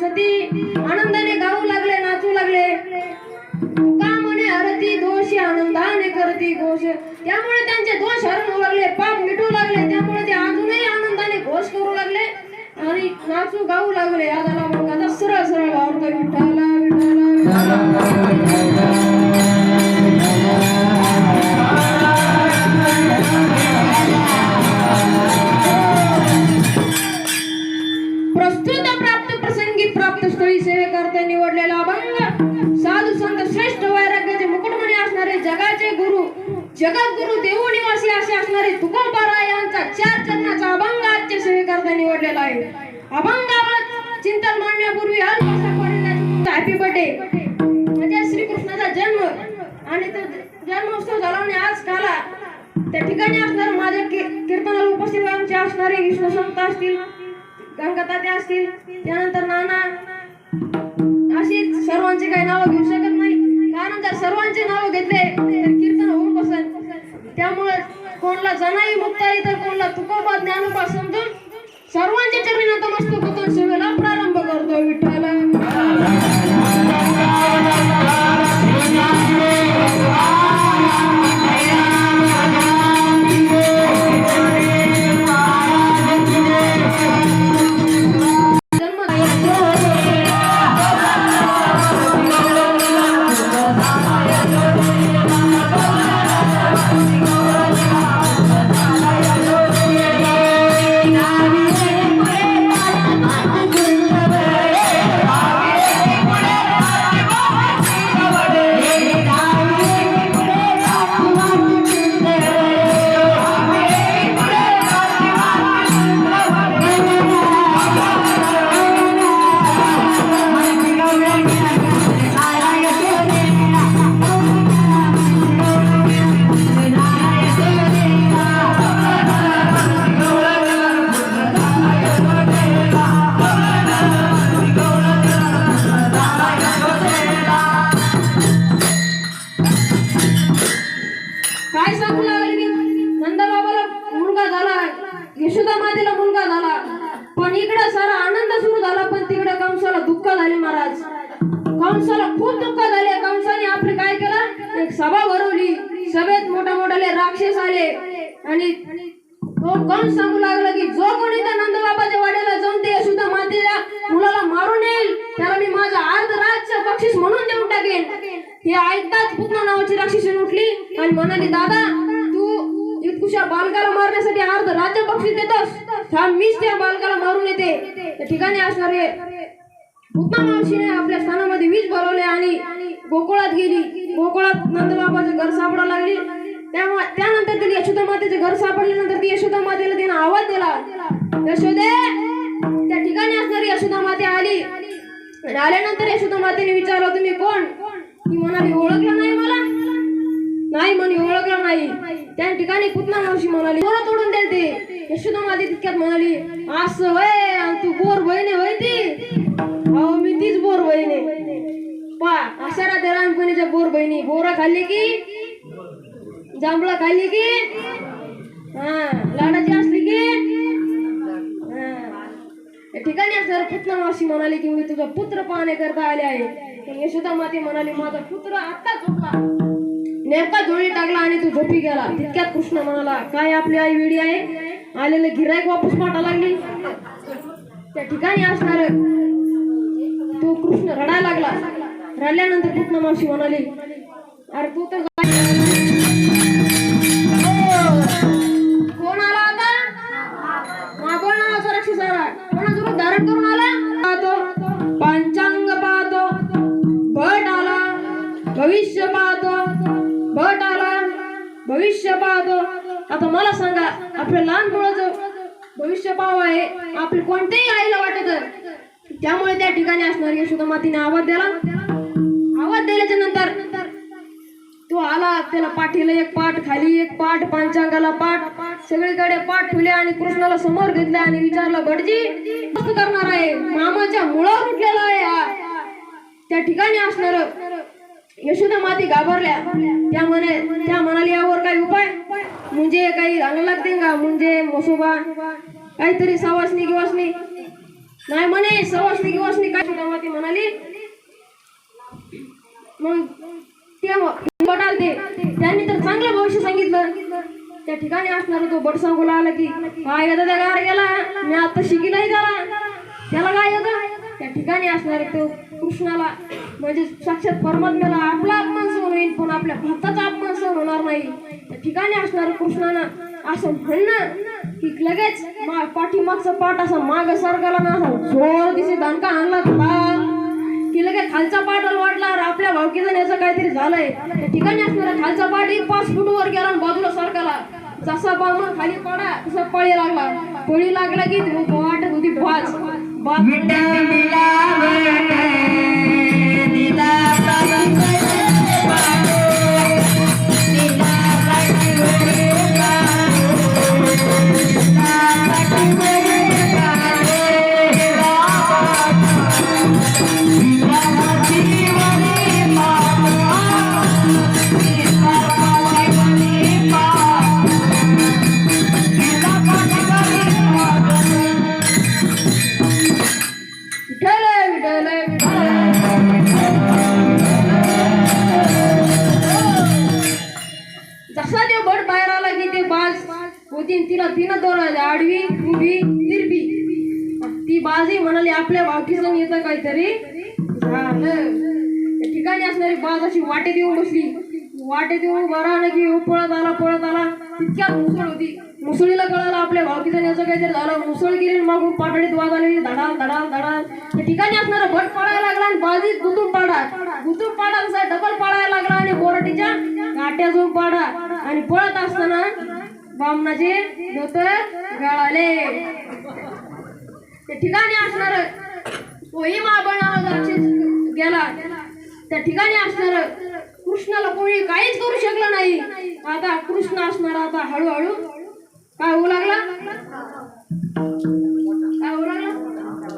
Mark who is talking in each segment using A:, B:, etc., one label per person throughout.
A: सती आनंदाने गाऊ लागले नाचू लागले. का म्हणे हरती दोष आनंदाने करती घोष. त्यामुळे त्यांचे दोष हरून लागले पाप मिटू लागले. त्यामुळे ते अजूनही आनंदाने घोष करू लागले आणि नाचू गाऊ लागले. आदाला मग आता सरळ सरळ गावतो विठ्ठला जगद्गुरु देऊ निवासी असे असणारे तुकोबारा यांचा चार चरणाचा अभंग आजच्या स्वीकारता निवडलेला आहे. अभंगावर चिंतन मांडण्यापूर्वी हॅपी बर्थडे म्हणजे श्रीकृष्णाचा जन्म आणि तो जन्मोत्सव झाला आज काला. त्या ठिकाणी असणारे माझ्या की- कीर्तनाला उपस्थित आमचे असणारे विष्णू संत असतील गंगाताते असतील त्यानंतर नाना. अशी सर्वांची काही नावं घेऊ शकत नाही. कारण जर सर्वांची नावं घेतले तर कीर्तन त्यामुळे कोणला जनाई मुक्ताई तर कोणला तुकोबा ज्ञानोबा समजून सर्वांच्या चरणी मुलगा झाला पण इकडे सारा आनंद सुरू झाला पण तिकडे कंसाला दुःख झाले महाराज. कंसाला खूप दुःख झाले. कंसाने आपले काय केलं? एक सभा भरवली. सभेत मोठा मोठाले राक्षस आले. आणि तो कंस सांगू लागला की जो कोणी त्या नंदबाबाच्या वाड्याला जाऊन ते सुद्धा मातेला मुलाला मारून येईल त्याला मी माझा अर्ध राज्य बक्षीस म्हणून देऊन टाकेन. हे ऐकताच पुतना नावाची राक्षसी उठली आणि म्हणाली दादा तू इतकुशा बालकाला मारण्यासाठी अर्ध राज्य बक्षीस देतोस? थांब मीच त्या बालकाला मारून येते. त्या ठिकाणी असणारे पुतना मावशीने आपल्या स्थानामध्ये वीज भरवले आणि गोकुळात गेली. गोकुळात नंदबाबाचे घर सापडा लागले. त्यामुळे त्यानंतर त्यांनी यशोदा मातेचे घर सापडल्यानंतर ती यशोदा मातेला तिने आवाज दिला. यशोदे त्या ठिकाणी असणारी यशोदा माते आली. आणि आल्यानंतर यशोदा मातेने विचारलं तुम्ही कोण? ती म्हणाली ओळखलं नाही मला. नाही म्हणे ओळखलं नाही. त्या ठिकाणी पुतना मावशी म्हणाली तोडून दे ते यशोदा माझी तितक्यात म्हणाली असं वय आणि तू बोर बहिणी होय ती. अहो मी तीच बोर बहिणी. पा अशा राहते लहानपणीच्या बोर बहिणी? बोरा खाल्ली की? जांभळा खाल्ली की? हा लाडाची असली की? हा. या ठिकाणी असणार पुत्र मावशी म्हणाली की मी तुझा पुत्र पाहणे करता आले आहे. यशोदा माते म्हणाली माझा पुत्र आत्ता झोपला. नेमका झोळी टाकला आणि तू झोपी गेला. तितक्यात कृष्ण म्हणाला काय आपली आई विडी आहे? आलेलं गिरायक वापस पाठा लागली. त्या ठिकाणी असणार तो कृष्ण रडायला लागला. रडल्यानंतर कृष्ण मावशी म्हणाली अरे तू तर कोण आला आता? मागोळ असं राक्षस आला. कोणाचं धारण करून आला? पाहतो. पंचांग पाहतो. भट आला. भविष्य पाहतो. भट आला. भविष्य पाहतो. आता मला सांगा आपल्या लहान मुलाचं भविष्य पाव आहे आपली कोणत्याही आईला वाटत त्यामुळे त्या ठिकाणी असणार यशोदा मातीने आवाज दिला आवाज दिल्याच्या नंतर तो आला त्याला पाठीला एक पाठ खाली एक पाठ पंचांगाला पाठ सगळीकडे पाठ ठेवले आणि कृष्णाला समोर घेतले आणि विचारलं भटजी कसं करणार आहे. मामाच्या मुळावर उठलेला आहे हा. त्या ठिकाणी असणार यशोदा माती घाबरल्या. त्या म्हणे त्या म्हणाली यावर काही उपाय म्हणजे काही रांग लागते का म्हणजे मसोबा काहीतरी सवासनी किवासनी नाही म्हणे सवासनी किवासनी काय म्हणाली. मग ते बट आलते त्यांनी तर चांगलं भविष्य सांगितलं. त्या ठिकाणी असणार तो बट सांगूला आला की काय येतं त्या गार गेला मी आता शिकीलाही त्याला. त्याला काय येतं? त्या ठिकाणी असणार तो कृष्णाला म्हणजे साक्षात परमात्म्याला आपला अपमान सहन होईल पण आपल्या भक्ताचा अपमान सहन होणार नाही. ठिकाणी असणार कृष्णानं असं म्हणणं की लगेच पाठीमागचा पाठ असा माग सरकारला ना असा जोर दिसे दणका आणला की लगेच खालचा पाठ वाटला आपल्या भावकीचं याचं काहीतरी झालंय. त्या ठिकाणी असणारा खालचा पाठ एक पाच फूट वर गेला आणि बाजूला सरकला जसा बामण खाली पडा तसा पळी लागला. पळी लागला की वाटत होती भाज. बाज दोन आडवी उभी निर्भी ती बाजी म्हणाली आपल्या भावकीचं येतं काहीतरी झालं. ठिकाणी असणारी बाज अशी वाटे देऊन बसली. वाटे देऊन बरा ना की पळत आला पळत आला. तितक्यात मुसळ होती. मुसळीला कळालं आपल्या भावकीचं याचं काहीतरी झालं. मुसळ गेली मागून पाटडीत वाज आलेली धडाल धडाल धडाल. त्या ठिकाणी असणारा भट पळायला लागला आणि बाजी गुतून पाडा गुतून पाडा कसा डबल पळायला लागला आणि बोराटीच्या काट्या जाऊन पाडा आणि पळत असताना बामणाचे म्हणजे धोतर गळाले. त्या ठिकाणी असणार. कोही महाबळाला गेला. त्या ठिकाणी असणार. कृष्णाला कोणी काहीच करू शकलं नाही. आता कृष्ण असणार आता हळूहळू. काय होऊ लागला? काय होऊ लागला?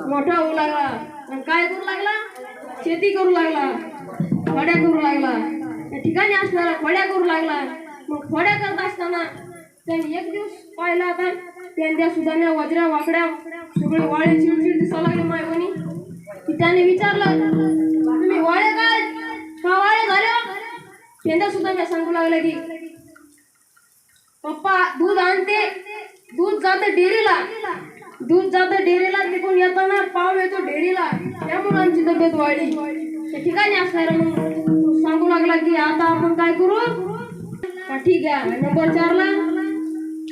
A: मोठा होऊ लागला. आणि काय करू लागला? शेती करू लागला. फड्या करू लागला. त्या ठिकाणी असणारा फड्या करू लागला. मग फड्या करत असताना त्या एक दिवस पाहिला आता. त्यांच्या सुधारण्या वज्रा वाकड्या. सगळे वाळे चिडचिड दिसायला लागले माय कोणी की त्याने विचारलं तुम्ही वाळे काय? का वाळे झाले हो?" त्यांच्या सुद्धा सांगू लागले की पप्पा दूध आणते. दूध जाते डेअरीला. दूध जातं डेअरीला तिकडून येताना पाव येतो डेअरीला. त्यामुळे आमची तब्येत वाढली. त्या ठिकाणी असणार मग सांगू लागला की आता आपण काय करू? ठीक आहे नंबर चारला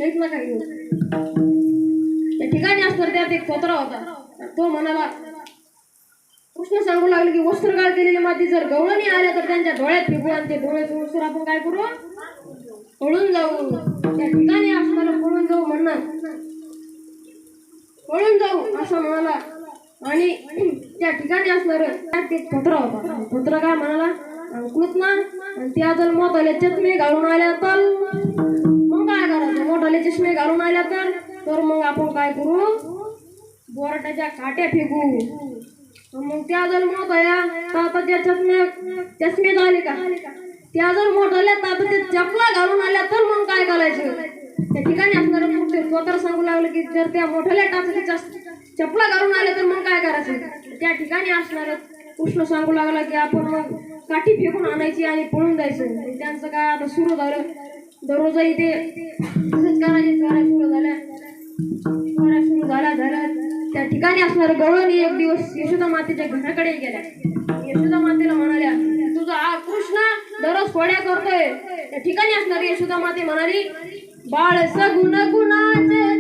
A: काहीच ना काही त्या ठिकाणी असणार त्यात एक कोत्रा होता. तो म्हणाला कृष्ण सांगू लागले की वस्त्र काळ केलेली माती जर गवळणी आल्या तर त्यांच्या डोळ्यात फेकू आणि ते डोळे वस्त्र आपण काय करू? पळून जाऊ. त्या ठिकाणी असणारा पळून जाऊ म्हणणार. पळून जाऊ असं म्हणाला. आणि त्या ठिकाणी असणार त्यात एक पत्र होता. पत्र काय म्हणाला? अंकुत ना? आणि त्या जर मोठाले चष्मे घालून आल्या तर? मग काय करायचं? मोठाले चष्मे घालून आल्या तर? तर मग आपण काय करू? बोराट्याच्या काट्या फेकू. मग त्या जर मोठ्या तर त्या चष्मे चष्मे झाले का? त्या जर मोठाल्या तर आता ते चपला घालून आल्या तर मग काय करायचं? त्या ठिकाणी असणार मग ते स्वतः सांगू लागलं की जर त्या मोठ्याल्या टाचणीच्या चपला घालून आल्या तर मग काय करायचं? त्या ठिकाणी असणारं कृष्ण सांगू लागला की आपण मग काठी फेकून आणायची आणि पळून जायचं. त्यांचं काय आता सुरू झालं. दररोज इथे तसंच करायचे चोऱ्या सुरू झाल्या चोऱ्या सुरू झाल्या झाल्या. त्या ठिकाणी असणार गवळणी एक दिवस यशोदा मातेच्या घराकडे गेल्या. यशोदा मातेला म्हणाल्या तुझा हा कृष्ण दररोज फोड्या करतोय. त्या ठिकाणी असणारी यशोदा माते म्हणाली बाळ सगुण गुणाचे